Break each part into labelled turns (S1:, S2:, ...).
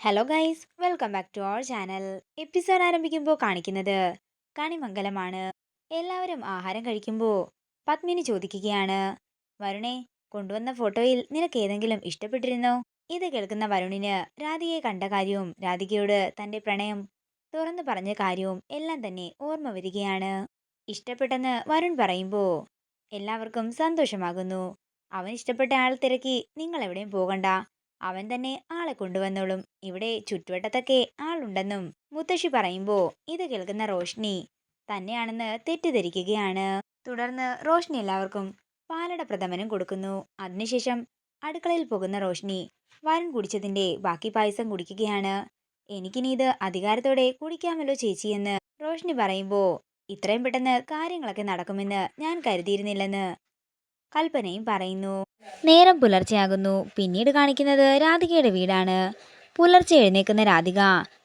S1: Hello guys welcome back to our channel episode ആരംഭിക്കുമ്പോൾ കാണിക്കുന്നത് കണിമംഗലമാണ്. എല്ലാവരും ആഹാരം കഴിക്കുമ്പോൾ പത്മിനി ചോദിക്കുകയാണ് വരുണെ കൊണ്ടുവന്ന ഫോട്ടോയിൽ നിനക്ക് ഏതെങ്കിലും ഇഷ്ടപ്പെട്ടിരുന്നോ? ഇത് കേൾക്കുന്ന വരുണിന് രാധികയെ കണ്ട കാര്യവും രാധികയോട് തന്റെ പ്രണയം തുറന്നു പറഞ്ഞ കാര്യവും എല്ലാം തന്നെ ഓർമ്മ വരികയാണ്. ഇഷ്ടപ്പെട്ടെന്ന് വരുൺ പറയുമ്പോൾ എല്ലാവർക്കും സന്തോഷമാകുന്നു. അവൻ ഇഷ്ടപ്പെട്ട ആൾ തിരക്കി നിങ്ങൾ എവിടെയും പോകണ്ട. അവൻ തന്നെ ആളെ കൊണ്ടുവന്നോളും. ഇവിടെ ചുറ്റുവട്ടത്തൊക്കെ ആളുണ്ടെന്നും മുത്തശ്ശി പറയുമ്പോൾ ഇത് കേൾക്കുന്ന റോഷ്നി തന്നെയാണെന്ന് തെറ്റിദ്ധരിക്കുകയാണ്. തുടർന്ന് റോഷ്നി എല്ലാവർക്കും പാലട പ്രഥമനും കൊടുക്കുന്നു. അതിനുശേഷം അടുക്കളയിൽ പോകുന്ന റോഷ്നി വരൻ കുടിച്ചതിന്റെ ബാക്കി പായസം കുടിക്കുകയാണ്. എനിക്കിനി ഇത് അധികാരത്തോടെ കുടിക്കാമല്ലോ ചേച്ചിയെന്ന് റോഷ്നി പറയുമ്പോൾ ഇത്രയും പെട്ടെന്ന് കാര്യങ്ങളൊക്കെ നടക്കുമെന്ന് ഞാൻ കരുതിയിരുന്നില്ലെന്ന് കൽപ്പനയും പറയുന്നു. നേരം പുലർച്ചെയാകുന്നു. പിന്നീട് കാണിക്കുന്നത് രാധികയുടെ വീടാണ്. പുലർച്ചെ എഴുന്നേക്കുന്ന രാധിക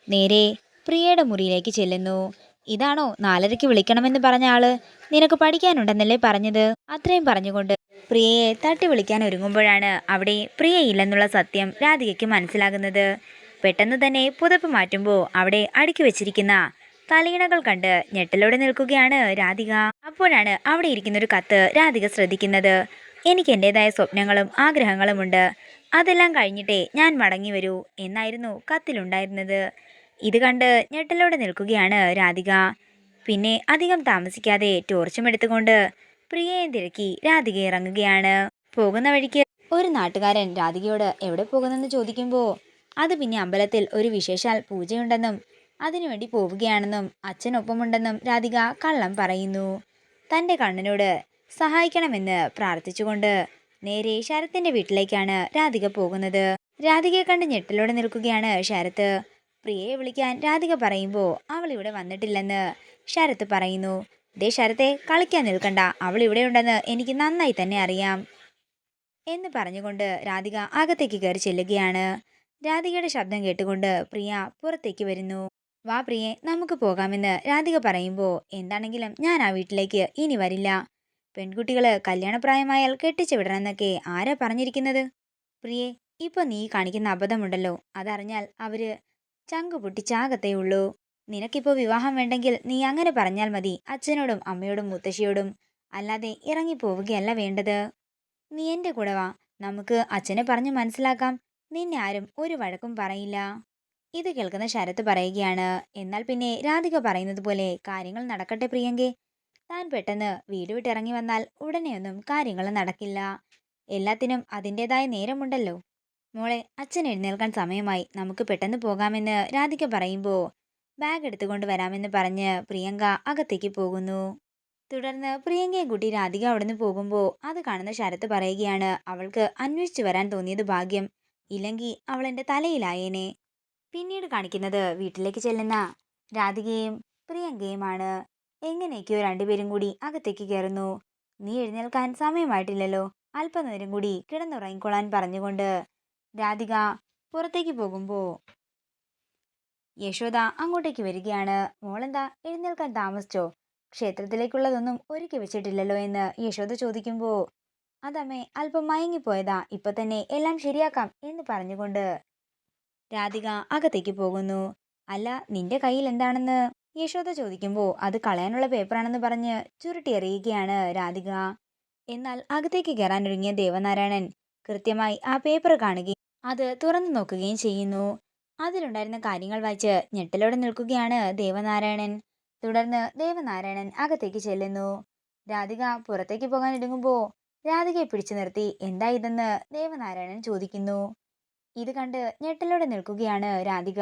S1: നേരെ പ്രിയയുടെ മുറിയിലേക്ക് ചെല്ലുന്നു. ഇതാണോ? നാലരയ്ക്ക് വിളിക്കണമെന്ന് പറഞ്ഞ ആൾ. നിനക്ക് പഠിക്കാനുണ്ടെന്നല്ലേ പറഞ്ഞത്? അത്രയും പറഞ്ഞുകൊണ്ട് പ്രിയയെ തട്ടി വിളിക്കാൻ ഒരുങ്ങുമ്പോഴാണ് അവിടെ പ്രിയ ഇല്ലെന്നുള്ള സത്യം രാധികയ്ക്ക് മനസ്സിലാകുന്നത്. പെട്ടെന്ന് തന്നെ പുതപ്പ് മാറ്റുമ്പോൾ അവിടെ അടുക്കി വെച്ചിരിക്കുന്ന തലയിണകൾ കണ്ട് ഞെട്ടലോടെ നിൽക്കുകയാണ് രാധിക. അപ്പോഴാണ് അവിടെ ഇരിക്കുന്ന ഒരു കത്ത് രാധിക ശ്രദ്ധിക്കുന്നത്. എനിക്ക് എന്റെതായ സ്വപ്നങ്ങളും ആഗ്രഹങ്ങളുമുണ്ട് അതെല്ലാം കഴിഞ്ഞിട്ടേ ഞാൻ മടങ്ങി വരൂ എന്നായിരുന്നു കത്തിലുണ്ടായിരുന്നത്. ഇത് കണ്ട് ഞെട്ടലോടെ നിൽക്കുകയാണ് രാധിക. പിന്നെ അധികം താമസിക്കാതെ ടോർച്ചും എടുത്തുകൊണ്ട് പ്രിയയെ തിരക്കി രാധിക ഇറങ്ങുകയാണ്. പോകുന്ന വഴിക്ക് ഒരു നാട്ടുകാരൻ രാധികയോട് എവിടെ പോകുന്നെന്ന് ചോദിക്കുമ്പോൾ അത് പിന്നെ അമ്പലത്തിൽ ഒരു വിശേഷാൽ പൂജയുണ്ടെന്നും അതിനുവേണ്ടി പോവുകയാണെന്നും അച്ഛനൊപ്പമുണ്ടെന്നും രാധിക കള്ളം പറയുന്നു. തന്റെ കണ്ണനോട് സഹായിക്കണമെന്ന് പ്രാർത്ഥിച്ചുകൊണ്ട് നേരെ ശരത്തിന്റെ വീട്ടിലേക്കാണ് രാധിക പോകുന്നത്. രാധികയെ കണ്ട് ഞെട്ടലോടെ നിൽക്കുകയാണ് ശരത്ത്. പ്രിയയെ വിളിക്കാൻ രാധിക പറയുമ്പോൾ അവൾ ഇവിടെ വന്നിട്ടില്ലെന്ന് ശരത്ത് പറയുന്നു. ദേ ശരത്തെ കളിക്കാൻ നിൽക്കണ്ട. അവൾ ഇവിടെ ഉണ്ടെന്ന് എനിക്ക് നന്നായി തന്നെ അറിയാം എന്ന് പറഞ്ഞുകൊണ്ട് രാധിക അകത്തേക്ക് കയറി ചെല്ലുകയാണ്. രാധികയുടെ ശബ്ദം കേട്ടുകൊണ്ട് പ്രിയ പുറത്തേക്ക് വരുന്നു. വാ പ്രിയെ നമുക്ക് പോകാമെന്ന് രാധിക പറയുമ്പോൾ എന്താണെങ്കിലും ഞാൻ ആ വീട്ടിലേക്ക് ഇനി വരില്ല. പെൺകുട്ടികൾ കല്യാണപ്രായമായാൽ കെട്ടിച്ചു വിടണമെന്നൊക്കെ ആരാ പറഞ്ഞിരിക്കുന്നത്? പ്രിയെ ഇപ്പൊ നീ കാണിക്കുന്ന അബദ്ധമുണ്ടല്ലോ. അതറിഞ്ഞാൽ അവർ ചങ്കു പൊട്ടിച്ചാകത്തേ ഉള്ളൂ. നിനക്കിപ്പോ വിവാഹം വേണ്ടെങ്കിൽ നീ അങ്ങനെ പറഞ്ഞാൽ മതി. അച്ഛനോടും അമ്മയോടും മുത്തശ്ശിയോടും. അല്ലാതെ ഇറങ്ങിപ്പോവുകയല്ല വേണ്ടത്. നീ എന്റെ കൂടെ വാ. നമുക്ക് അച്ഛനെ പറഞ്ഞു മനസ്സിലാക്കാം. നിന്നെ ആരും ഒരു വഴക്കും പറയില്ല. ഇത് കേൾക്കുന്ന ശരത്ത് പറയുകയാണ് എന്നാൽ പിന്നെ രാധിക പറയുന്നത് പോലെ കാര്യങ്ങൾ നടക്കട്ടെ പ്രിയങ്കെ. താൻ പെട്ടെന്ന് വീട് വിട്ടിറങ്ങി വന്നാൽ ഉടനെയൊന്നും കാര്യങ്ങൾ നടക്കില്ല. എല്ലാത്തിനും അതിന്റെതായ നേരമുണ്ടല്ലോ. മോളെ അച്ഛൻ എഴുന്നേൽക്കാൻ സമയമായി. നമുക്ക് പെട്ടെന്ന് പോകാമെന്ന് രാധിക പറയുമ്പോൾ ബാഗ് എടുത്തുകൊണ്ട് വരാമെന്ന് പറഞ്ഞ് പ്രിയങ്ക അകത്തേക്ക് പോകുന്നു. തുടർന്ന് പ്രിയങ്കയും കുട്ടി രാധിക അവിടുന്ന് പോകുമ്പോൾ അത് കാണുന്ന ശരത്ത് പറയുകയാണ് അവൾക്ക് അന്വേഷിച്ചു വരാൻ തോന്നിയത് ഭാഗ്യം. ഇല്ലെങ്കിൽ അവൾ എന്റെ തലയിലായേനെ. പിന്നീട് കാണിക്കുന്നത് വീട്ടിലേക്ക് ചെല്ലുന്ന രാധികയും പ്രിയങ്കയുമാണ്. എങ്ങനെയൊക്കെയോ രണ്ടുപേരും കൂടി അകത്തേക്ക് കയറുന്നു. നീ എഴുന്നേൽക്കാൻ സമയമായിട്ടില്ലല്ലോ. അല്പനേരം കൂടി കിടന്നുറങ്ങിക്കൊള്ളാൻ പറഞ്ഞുകൊണ്ട് രാധിക പുറത്തേക്ക് പോകുമ്പോൾ യശോദ അങ്ങോട്ടേക്ക് വരികയാണ്. മോളെന്താ എഴുന്നേൽക്കാൻ താമസിച്ചോ? ക്ഷേത്രത്തിലേക്കുള്ളതൊന്നും ഒരുക്കി വെച്ചിട്ടില്ലല്ലോ എന്ന് യശോദ ചോദിക്കുമ്പോൾ അതമ്മേ അല്പം മയങ്ങിപ്പോയതാ. ഇപ്പൊ തന്നെ എല്ലാം ശരിയാക്കാം എന്ന് പറഞ്ഞുകൊണ്ട് രാധിക അകത്തേക്ക് പോകുന്നു. അല്ല നിന്റെ കയ്യിൽ എന്താണെന്ന്? യശോദ ചോദിക്കുമ്പോൾ അത് കളയാനുള്ള പേപ്പറാണെന്ന് പറഞ്ഞ് ചുരുട്ടിയെറിയുകയാണ് രാധിക. എന്നാൽ അകത്തേക്ക് കയറാനൊരുങ്ങിയ ദേവനാരായണൻ കൃത്യമായി ആ പേപ്പർ കാണുകയും അത് തുറന്നു നോക്കുകയും ചെയ്യുന്നു. അതിലുണ്ടായിരുന്ന കാര്യങ്ങൾ വായിച്ച് ഞെട്ടലോടെ നിൽക്കുകയാണ് ദേവനാരായണൻ. തുടർന്ന് ദേവനാരായണൻ അകത്തേക്ക് ചെല്ലുന്നു. രാധിക പുറത്തേക്ക് പോകാൻ ഇടുങ്ങുമ്പോൾ രാധികയെ പിടിച്ചു നിർത്തി എന്താ ഇതെന്ന്? ദേവനാരായണൻ ചോദിക്കുന്നു. ഇത് കണ്ട് ഞെട്ടലോടെ നിൽക്കുകയാണ് രാധിക.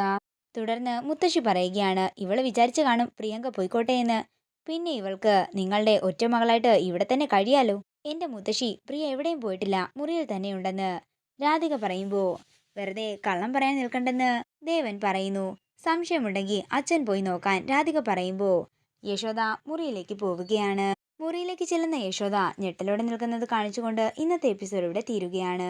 S1: തുടർന്ന് മുത്തശ്ശി പറയുകയാണ് ഇവൾ വിചാരിച്ചു കാണും പ്രിയങ്ക പോയിക്കോട്ടെ എന്ന്. പിന്നെ ഇവൾക്ക് നിങ്ങളുടെ ഒറ്റ മകളായിട്ട് ഇവിടെ തന്നെ കഴിയാലോ? എന്റെ മുത്തശ്ശി പ്രിയ എവിടെയും പോയിട്ടില്ല മുറിയിൽ തന്നെയുണ്ടെന്ന് രാധിക പറയുമ്പോൾ വെറുതെ കള്ളം പറയാൻ നിൽക്കണ്ടെന്ന് ദേവൻ പറയുന്നു. സംശയമുണ്ടെങ്കിൽ അച്ഛൻ പോയി നോക്കാൻ രാധിക പറയുമ്പോൾ യശോദ മുറിയിലേക്ക് പോവുകയാണ്. മുറിയിലേക്ക് ചെല്ലുന്ന യശോദ ഞെട്ടലോടെ നിൽക്കുന്നത് കാണിച്ചുകൊണ്ട് ഇന്നത്തെ എപ്പിസോഡ് ഇവിടെ തീരുകയാണ്.